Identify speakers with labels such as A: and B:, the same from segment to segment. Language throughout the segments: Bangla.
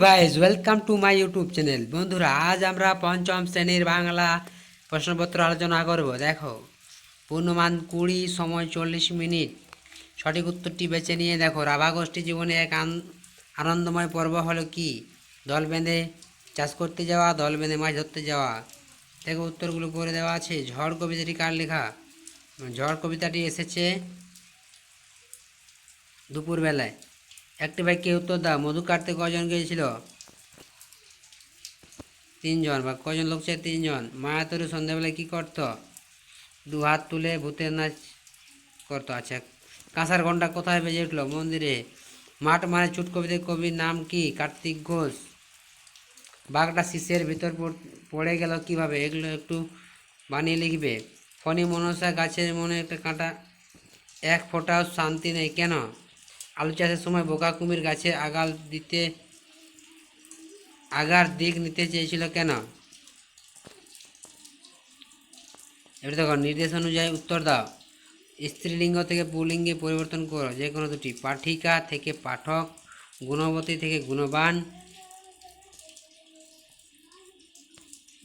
A: Guys welcome to my YouTube channel বন্ধুরা, আজ আমরা পঞ্চম শ্রেণির বাংলা প্রশ্নপত্র আলোচনা করব। দেখো, পূর্ণমান কুড়ি সময় চল্লিশ মিনিট। সঠিক উত্তরটি বেছে নিয়ে দেখো। রাভা গোষ্ঠী জীবনে এক আন- আনন্দময় পর্ব হলো কি? দল বেঁধে চাষ করতে যাওয়া, দল বেঁধে মাছ ধরতে যাওয়া। দেখো, উত্তরগুলো করে দেওয়া আছে। ঝড় কবিতাটি কার লেখা? ঝড় কবিতাটি এসেছে দুপুরবেলায়। একটি বাক্যে উত্তর দাও মধু কাটতে কজন গিয়েছিল? তিনজন, বা কজন লোক ছিল তিনজন। মায়াতরু সন্ধ্যাবেলায় কী করতো? দু হাত তুলে ভূতের নাচ করতো। আচ্ছা কাঁসার ঘণ্টা কোথায় বেজে উঠল? মন্দিরে। মাঠ মানে চুট কবিতে কবির নাম কি? কার্তিক ঘোষ। বাঘটা শীষের ভিতর পড়ে গেল কীভাবে? এগুলো একটু বানিয়ে লিখবে। ফণি মনসা গাছের মনে একটা কাঁটা, এক ফোঁটাও শান্তি নেই। কেন? আলু চাষের সময় বোকা কুমির গাছে আগাল দিতে, আগার দিক নিতে চেয়েছিল কেন? এবার দেখো, নির্দেশ অনুযায়ী উত্তর দাও। স্ত্রীলিঙ্গ থেকে পুলিঙ্গে পরিবর্তন করো, যে কোনো দুটি। পাঠিকা থেকে পাঠক, গুণবতী থেকে গুণবান,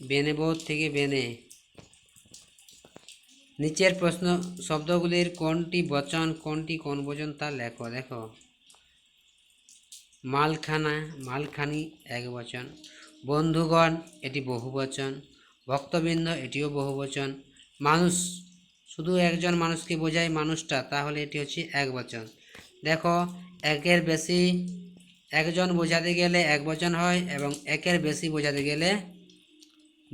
A: বেনেবোধ থেকে বেনে। নিচের প্রশ্ন, শব্দগুলির কোনটি বচন, কোনটি কোন বচন তা লেখো, দেখো। মালখানা, মালখানি এক বচন। বন্ধুগণ, এটি বহু বচন। ভক্তবৃন্দ, এটিও বহু বচন। মানুষ, শুধু একজন মানুষকে বোঝায় মানুষটা, তাহলে এটি হচ্ছে এক বচন। দেখো, একের বেশি একজন বোঝাতে গেলে এক বচন হয় এবং একের বেশি বোঝাতে গেলে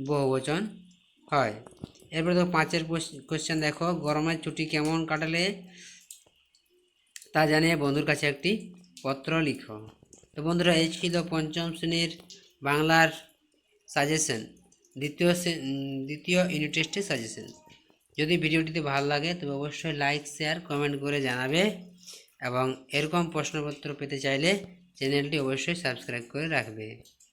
A: বহু বচন হয়। এরপরে দেখো পাঁচের কোশ্চেন দেখো, গরমের ছুটি কেমন কাটালে? তা জানিয়ে বন্ধুর কাছে একটি পত্র লিখো। তো বন্ধুরা, এই ছিল পঞ্চম শ্রেণির বাংলার সাজেশন দ্বিতীয় দ্বিতীয় ইউনিট টেস্টের সাজেশন যদি ভিডিওটিতে ভালো লাগে, তবে অবশ্যই লাইক শেয়ার কমেন্ট করে জানাবে এবং এরকম প্রশ্নপত্র পেতে চাইলে চ্যানেলটি অবশ্যই সাবস্ক্রাইব করে রাখবে।